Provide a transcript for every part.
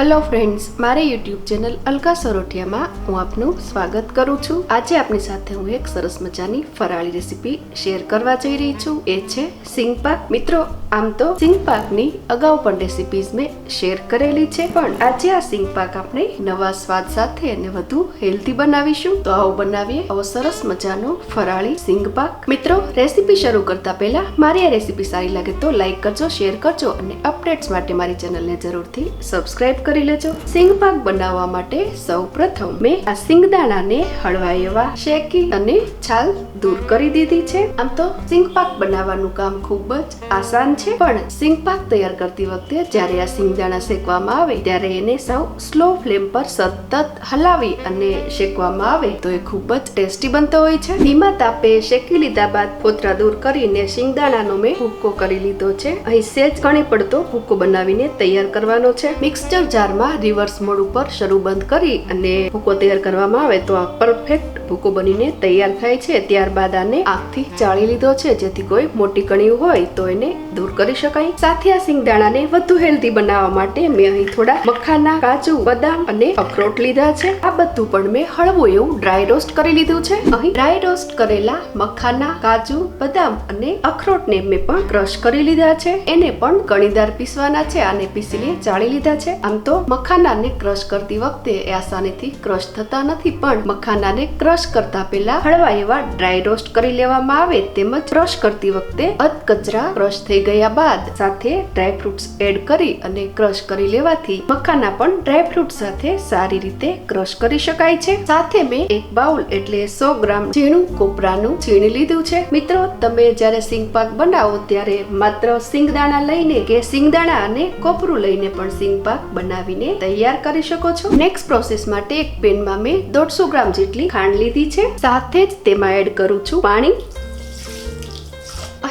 Hello friends મારે YouTube channel Alka સરોઠિયામાં હું આપનું સ્વાગત કરું છું. આજે આપની સાથે હું એક સરસ મજાની ફરાળી રેસીપી શેર કરવા જઈ રહી છું. એ છે સિંગપાક મિત્રો આમ તો સિંગ પાકની અગાઉ પણ રેસીપીઝ મેં શેર કરેલી છે. પણ આજે આ સિંગ પાક આપણે નવા સ્વાદ સાથે અને વધુ હેલ્ધી બનાવીશું. તો આવો બનાવીએ આવો સરસ મજાનો ફરાળી સિંગ પાક. મિત્રો રેસીપી શરૂ કરતા પહેલા મારી આ રેસીપી સારી લાગે તો લાઈક કરજો શેર કરજો અને અપડેટ્સ માટે મારી ચેનલને જરૂરથી સબસ્ક્રાઇબ કરી લેજો. સિંગ પાક બનાવવા માટે સૌ પ્રથમ મેં આ સિંગદાણાને હળવા એવા શેકી અને છાલ દૂર કરી દીધી છે. આમ તો સિંગ પાક બનાવવાનું કામ ખૂબ જ આસાન છે. પણ સિંગ પાક તૈયાર કરતી વખતે જ્યારે આ સિંગદાણા શેકવામાં આવે ત્યારે એને સાવ સ્લો ફ્લેમ પર સતત હલાવી અને શેકવામાં આવે તો એ ખૂબ જ ટેસ્ટી બનતો હોય છે. ધીમા તાપે શેકી લીધા બાદ ફોતરા દૂર કરીને સિંગદાણાનો મેં ભૂક્કો કરી લીધો છે. અહીં સેજ ઘણી પડતો ભૂક્કો બનાવીને તૈયાર કરવાનો છે. મિક્સચર જારમાં રિવર્સ મોડ ઉપર શરૂ બંધ કરી અને ભૂકો તૈયાર કરવામાં આવે તો આ પરફેક્ટ ભૂકો બનીને તૈયાર થાય છે. ત્યારબાદ આને આગથી ચાળી લીધો છે. જેથી કોઈ મોટી કણી હોય તો એને દૂર કરી શકાય. સાથે આ સિંગદાણાને વધુ હેલ્ધી બનાવવા માટે મેં અહીં થોડા મખાના, કાજુ, બદામ અને અખરોટ લીધા છે. આ બધું પણ મેં હળવું એવું ડ્રાય રોસ્ટ કરી લીધું છે. અહીં ડ્રાય રોસ્ટ કરેલા મખાના, કાજુ, બદામ અને અખરોટને મેં પણ ક્રશ કરી લીધા છે. એને પણ કણીદાર પીસવાના છે. આને પીસીને ચાળી લીધા છે. આમ તો મખાનાને ક્રશ કરતી વખતે એ આસાનીથી ક્રશ થતા નથી, પણ મખાનાને ક્રશ કરતા પહેલા હળવા એવા ડ્રાય રોસ્ટ કરી લેવામાં આવે, તેમજ ક્રશ કરતી વખતે અધકચરા ક્રશ થઈ ગયા બાદ સાથે ડ્રાય ફ્રૂટ્સ એડ કરી અને ક્રશ કરી લેવાથી મખાના પણ ડ્રાય ફ્રૂટ સાથે સારી રીતે ક્રશ કરી શકાય છે. સાથે મેં એક બાઉલ એટલે સો ગ્રામ ઝીણું કોપરાનું છીણી લીધું છે. મિત્રો, તમે જ્યારે સિંગ પાક બનાવો ત્યારે માત્ર સિંગદાણા લઈને કે સિંગદાણા અને કોપરું લઈને પણ સિંગ પાક બનાવીને તૈયાર કરી શકો છો. નેક્સ્ટ પ્રોસેસ માટે એક પેનમાં મેં દોઢસો ગ્રામ જેટલી ખાંડ લીધી છે. સાથે જ તેમાં એડ કરું છું પાણી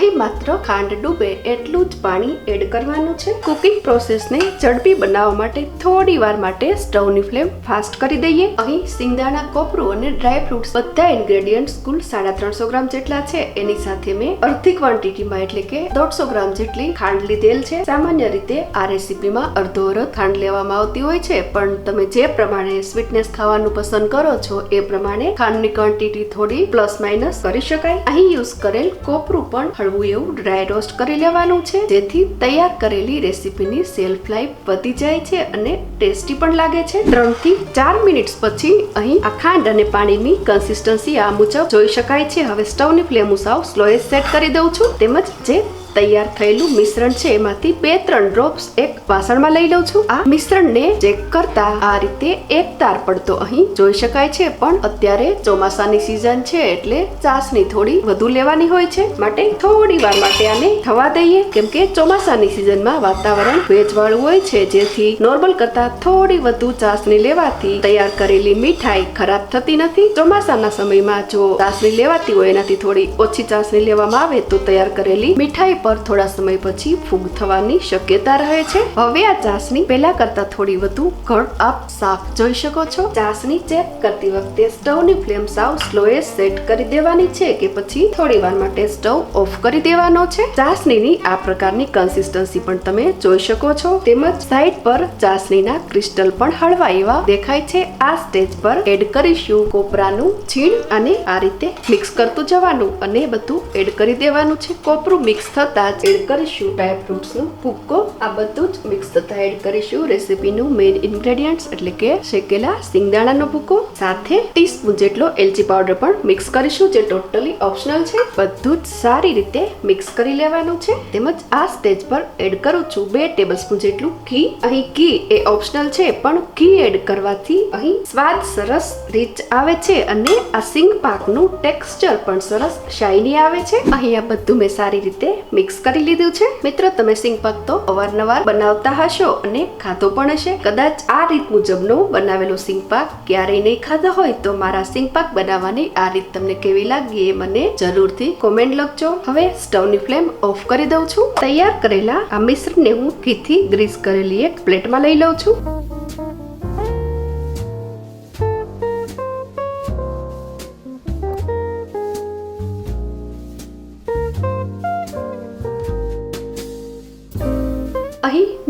અહીં માત્ર ખાંડ ડૂબે એટલું જ પાણી એડ કરવાનું છે. કુકિંગ પ્રોસેસને ઝડપી બનાવવા માટે થોડી વાર માટે સ્ટવની ફ્લેમ ફાસ્ટ કરી દઈએ. અહીં સિંગદાણા કોપરું અને ડ્રાય ફ્રૂટ્સ બધા ઇન્ગ્રેડિયન્ટ્સ કુલ સાડા ત્રણસો ગ્રામ જેટલા છે. એની સાથે મેં અડધી ક્વોન્ટિટીમાં એટલે કે દોઢસો ગ્રામ જેટલી ખાંડ લીધેલ છે. સામાન્ય રીતે આ રેસીપીમાં અડધો અરધ ખાંડ લેવામાં આવતી હોય છે, પણ તમે જે પ્રમાણે સ્વીટનેસ ખાવાનું પસંદ કરો છો, એ પ્રમાણે ખાંડની ક્વોન્ટિટી થોડી પ્લસ માઇનસ કરી શકાય. અહીં યુઝ કરેલ કોપરું પણ હળવું એવું ડ્રાય રોસ્ટ કરી લેવાનું છે. જેથી તૈયાર કરેલી રેસીપીની સેલ્ફ લાઈફ વધી જાય છે અને ટેસ્ટી પણ લાગે છે. ત્રણથી ચાર મિનિટ્સ પછી અહીં આ ખાંડ અને પાણીની કન્સિસ્ટન્સી આ મુજબ જોઈ શકાય છે. હવે સ્ટવની ફ્લેમ હું સાવ સ્લોએ સેટ કરી દઉં છું. તેમજ જે તૈયાર થયેલું મિશ્રણ છે, એમાંથી બે ત્રણ ડ્રોપ્સ એક વાસણમાં લઈ લઉં છું. આ મિશ્રણને ચેક કરતા આ રીતે એક તાર પડતો અહીં જોઈ શકાય છે, પણ અત્યારે ચોમાસાની સિઝન છે એટલે ચાસની થોડી વધુ લેવાની હોય છે. માટે થોડી વાર માટે આને થવા દઈએ. કેમ કે ચોમાસાની સિઝનમાં વાતાવરણ ભેજવાળું હોય છે, જેથી નોર્મલ કરતા થોડી વધુ ચાસની લેવાથી તૈયાર કરેલી મીઠાઈ ખરાબ થતી નથી. ચોમાસાના સમયમાં જો ચાસણી લેવાતી હોય, એનાથી થોડી ઓછી ચાસણી લેવામાં આવે તો તૈયાર કરેલી મીઠાઈ પર થોડા સમય પછી ફૂગ થવાની શક્યતા રહે છે. હવે આ ચાસણી પહેલા કરતા થોડી વધુ ઘટ અપ સાફ જોઈ શકો છો. ચાસણી ચેક કરતી વખતે સ્ટવની ફ્લેમ સાવ સ્લોએ સેટ કરી દેવાની છે કે પછી થોડી વાર માટે સ્ટવ ઓફ કરી દેવાનો છે. ચાસણીની આ પ્રકારની કન્સિસ્ટન્સી પણ તમે જોઈ શકો છો. તેમજ સાઈડ પર ચાસણીના ક્રિસ્ટલ પણ હળવા એવા દેખાય છે. આ સ્ટેજ પર એડ કરીશું કોપરાનું છીણ અને આ રીતે મિક્સ કરતું જવાનું અને બધું એડ કરી દેવાનું છે. કોપરું મિક્સ થતા થતાં એડ કરીશું ડ્રાય ફ્રૂટ્સનો ભૂક્કો, આ બધું જ મિક્સ થતા એડ કરીશું. રેસીપીનું મેઇન ઇન્ગ્રેડિયન્ટ્સ એટલે કે શેકેલા સિંગદાણાનો ભૂકો સાથે ટીસ્પૂન જેટલો એલચી પાવડર પણ મિક્સ કરીશું, જે ટોટલી ઓપ્શનલ છે. બધું જ સારી રીતે મિક્સ કરી લેવાનું છે. તેમજ આ સ્ટેજ પર એડ કરું છું બે ટેબલ સ્પૂન જેટલું ઘી. અહીં ઘી એ ઓપ્શનલ છે, પણ ઘી એડ કરવાથી અહીં સ્વાદ સરસ રીચ આવે છે અને આ સિંગ પાકનું ટેક્સચર પણ સરસ શાઇની આવે છે. અહીં આ બધું મેં સારી રીતે મિક્સ કરી લીધું છે. મિત્રો, તમે સિંગ પાક તો અવારનવાર બનાવતા હશો અને ખાધો પણ હશે. કદાચ આ રીત મુજબનો બનાવેલો સિંગ પાક ક્યારેય નહીં ખાધા હોય તો મારા સિંગ પાક બનાવવાની આ રીત તમને કેવી લાગી એ મને જરૂરથી કોમેન્ટ લખજો. હવે સ્ટવની ફ્લેમ ઓફ કરી દઉં છું. તૈયાર કરેલા આ મિશ્રણને હું ઘીથી ગ્રીસ કરેલી એક પ્લેટમાં લઈ લઉં છું.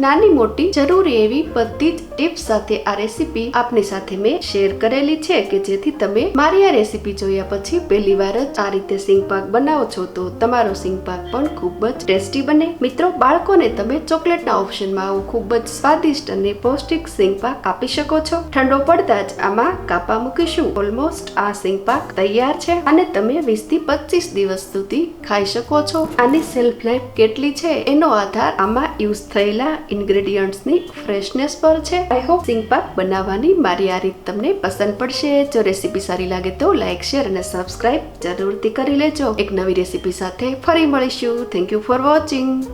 નાની મોટી, જરૂરી એવી બધી જ ટિપ્સ સાથે આ રેસીપી આપની સાથે મેં શેર કરેલી છે કે જેથી તમે મારી આ રેસીપી જોયા પછી પહેલી વાર જ આ રીતે સિંગ પાક બનાવો છો તો તમારો સિંગ પાક પણ ખૂબ જ ટેસ્ટી બને. મિત્રો, બાળકોને તમે ચોકલેટના ઓપ્શનમાં આવું ખૂબ જ સ્વાદિષ્ટ અને પૌષ્ટિક સિંગ પાક આપી શકો છો. ઠંડો પડતા જ આમાં કાપા મૂકીશું. ઓલમોસ્ટ આ સિંગ પાક તૈયાર છે અને તમે વીસથી પચીસ દિવસ સુધી ખાઈ શકો છો. આની સેલ્ફ લાઈફ કેટલી છે એનો આધાર આમાં યુઝ થયેલા ઇન્ગ્રેડિયન્ટ્સની ફ્રેશનેસ પર છે. આઈ હોપ સિંગપાક બનાવવાની મારી આ રીત તમને પસંદ પડશે. જો રેસીપી સારી લાગે તો લાઈક શેર અને સબસ્ક્રાઇબ જરૂરથી કરી લેજો. એક નવી રેસીપી સાથે ફરી મળીશું. Thank you for watching